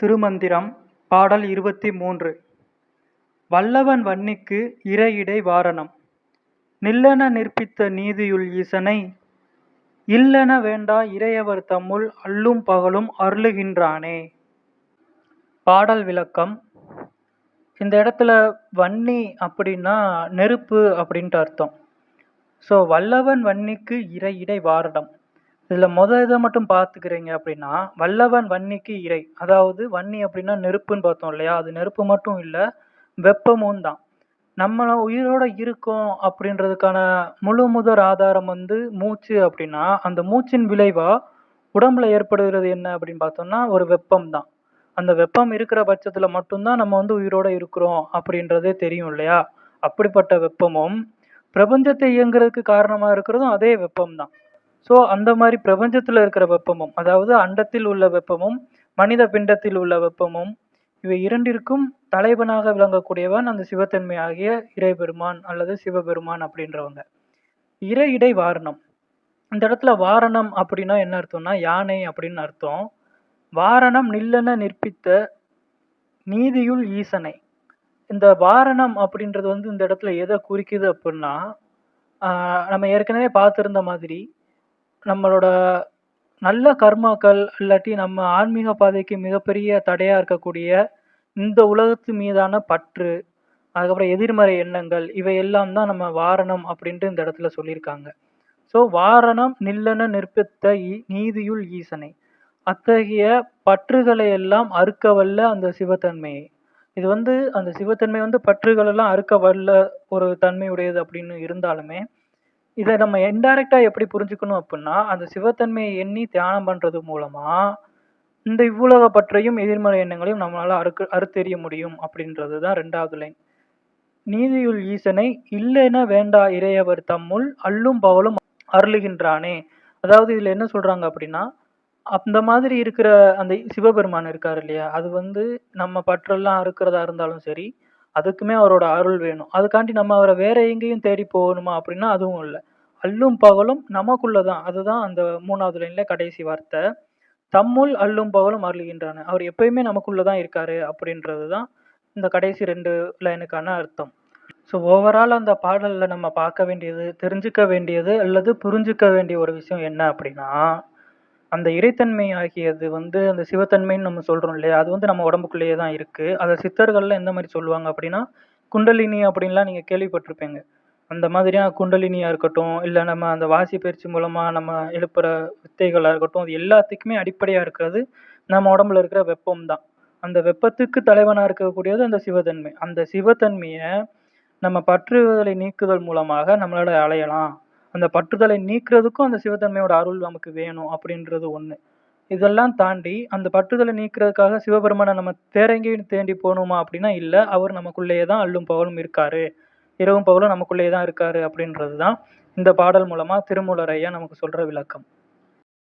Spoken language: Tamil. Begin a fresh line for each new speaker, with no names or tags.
திருமந்திரம் பாடல் இருபத்தி மூன்று வல்லவன் வன்னிக்கு இறையிடை வாரணம். நில்லென நிற்பித்த நீதியுள் ஈசனை இல்லென வேண்டா இறையவர் தம்முள் அல்லும் பகலும் அருளுகின்றானே. பாடல் விளக்கம். இந்த இடத்துல வன்னி அப்படின்னா நெருப்பு அப்படின்ட்டு அர்த்தம். ஸோ வல்லவன் வன்னிக்கு இறையிடை வாரணம். இதில் மொதல் இதை மட்டும் பார்த்துக்கிறீங்க அப்படின்னா வல்லவன் வன்னிக்கு இறை. அதாவது வன்னி அப்படின்னா நெருப்புன்னு பார்த்தோம் இல்லையா? அது நெருப்பு மட்டும் இல்லை வெப்பமும் தான். நம்மள உயிரோட இருக்கோம் அப்படின்றதுக்கான முழு முதற் ஆதாரம் வந்து மூச்சு அப்படின்னா அந்த மூச்சின் விளைவா உடம்புல ஏற்படுகிறது என்ன அப்படின்னு பார்த்தோம்னா ஒரு வெப்பம் தான். அந்த வெப்பம் இருக்கிற பட்சத்தில் மட்டும்தான் நம்ம வந்து உயிரோட இருக்கிறோம் அப்படின்றதே தெரியும் இல்லையா? அப்படிப்பட்ட வெப்பமும் பிரபஞ்சத்தை இயங்குறதுக்கு காரணமாக இருக்கிறதும் அதே வெப்பம் தான். ஸோ அந்த மாதிரி பிரபஞ்சத்தில் இருக்கிற வெப்பமும் அதாவது அண்டத்தில் உள்ள வெப்பமும் மனித பிண்டத்தில் உள்ள வெப்பமும் இவை இரண்டிற்கும் தலைவனாக விளங்கக்கூடியவன் அந்த சிவத்தன்மை ஆகிய இறைபெருமான் அல்லது சிவபெருமான் அப்படின்றவங்க. இறை இடை வாரணம். இந்த இடத்துல வாரணம் அப்படின்னா என்ன அர்த்தம்னா யானை அப்படின்னு அர்த்தம். வாரணம் நில்லென நிற்பித்த நீதியுள் ஈசனை. இந்த வாரணம் அப்படின்றது வந்து இந்த இடத்துல எதை குறிக்குது அப்படின்னா நம்ம ஏற்கனவே பார்த்துருந்த மாதிரி நம்மளோட நல்ல கர்மாக்கள் இல்லாட்டி நம்ம ஆன்மீக பாதைக்கு மிகப்பெரிய தடையாக இருக்கக்கூடிய இந்த உலகத்து மீதான பற்று அதுக்கப்புறம் எதிர்மறை எண்ணங்கள் இவை எல்லாம் தான் நம்ம வாரணம் அப்படின்ட்டு இந்த இடத்துல சொல்லியிருக்காங்க. ஸோ வாரணம் நில்லன நிற்பித்த நீதியுள் ஈசனை. அத்தகைய பற்றுகளை எல்லாம் அறுக்க வல்ல அந்த சிவத்தன்மையை. இது வந்து அந்த சிவத்தன்மை வந்து பற்றுகளெல்லாம் அறுக்க வல்ல ஒரு தன்மையுடையது அப்படின்னு இருந்தாலுமே இதை நம்ம இன்டைரக்டா எப்படி புரிஞ்சுக்கணும் அப்படின்னா அந்த சிவத்தன்மையை எண்ணி தியானம் பண்றது மூலமா இந்த இவ்வுலக பற்றையும் எதிர்மறை எண்ணங்களையும் நம்மளால அறுக்க அறுத்தெறிய முடியும் அப்படின்றது தான் ரெண்டாவது லைன் நீதியுள் ஈசனை இல்லைன வேண்டா இறையவர் தம்முள் அல்லும் பகலும் அருளுகின்றானே. அதாவது இதுல என்ன சொல்றாங்க அப்படின்னா அந்த மாதிரி இருக்கிற அந்த சிவபெருமான் இருக்காரு இல்லையா அது வந்து நம்ம பற்றெல்லாம் அறுக்கிறதா இருந்தாலும் சரி அதுக்குமே அவரோட அருள் வேணும். அதுக்காண்டி நம்ம அவரை வேற எங்கேயும் தேடி போகணுமா அப்படின்னா அதுவும் இல்லை. அல்லும் பகலும் நமக்குள்ளதான். அதுதான் அந்த மூணாவது லைன்ல கடைசி வார்த்தை. தம்முள் அல்லும் பகலும் அருளுகின்றான. அவர் எப்பயுமே நமக்குள்ளதான் இருக்காரு அப்படின்றது தான் இந்த கடைசி ரெண்டு லைனுக்கான அர்த்தம். ஸோ ஓவரால் அந்த பாடலில் நம்ம பார்க்க வேண்டியது தெரிஞ்சுக்க வேண்டியது அல்லது புரிஞ்சுக்க வேண்டிய ஒரு விஷயம் என்ன அப்படின்னா அந்த இறைத்தன்மை ஆகியது வந்து அந்த சிவத்தன்மைன்னு நம்ம சொல்றோம் இல்லையா? அது வந்து நம்ம உடம்புக்குள்ளேயே தான் இருக்கு. அதை சித்தர்கள்லாம் எந்த மாதிரி சொல்லுவாங்க அப்படின்னா குண்டலினி அப்படின்லாம் நீங்க கேள்விப்பட்டிருப்பீங்க. அந்த மாதிரியான குண்டலினியா இருக்கட்டும் இல்ல நம்ம அந்த வாசி பயிற்சி மூலமா நம்ம எழுப்புற வித்தைகளா இருக்கட்டும் அது எல்லாத்துக்குமே அடிப்படையா இருக்கிறது நம்ம உடம்புல இருக்கிற வெப்பம் தான். அந்த வெப்பத்துக்கு தலைவனா இருக்கக்கூடியது அந்த சிவத்தன்மை. அந்த சிவத்தன்மையை நம்ம பற்றுதலை நீக்குதல் மூலமாக நம்மளால அலையலாம் அந்த பற்றுதலை நீக்கிறதுக்கும் அந்த சிவத்தன்மையோட அருள் நமக்கு வேணும் அப்படின்றது ஒண்ணு. இதெல்லாம் தாண்டி அந்த பற்றுதலை நீக்கிறதுக்காக சிவபெருமானை நம்ம தேரங்கி தேண்டி போகணுமா அப்படின்னா இல்லை அவர் நமக்குள்ளேயே தான் அல்லும் பகலும் இருக்காரு. இரவும் பகலும் நமக்குள்ளேயே தான் இருக்காரு அப்படின்றது தான் இந்த பாடல் மூலமா திருமூலர் ஐயா நமக்கு சொல்ற விளக்கம்.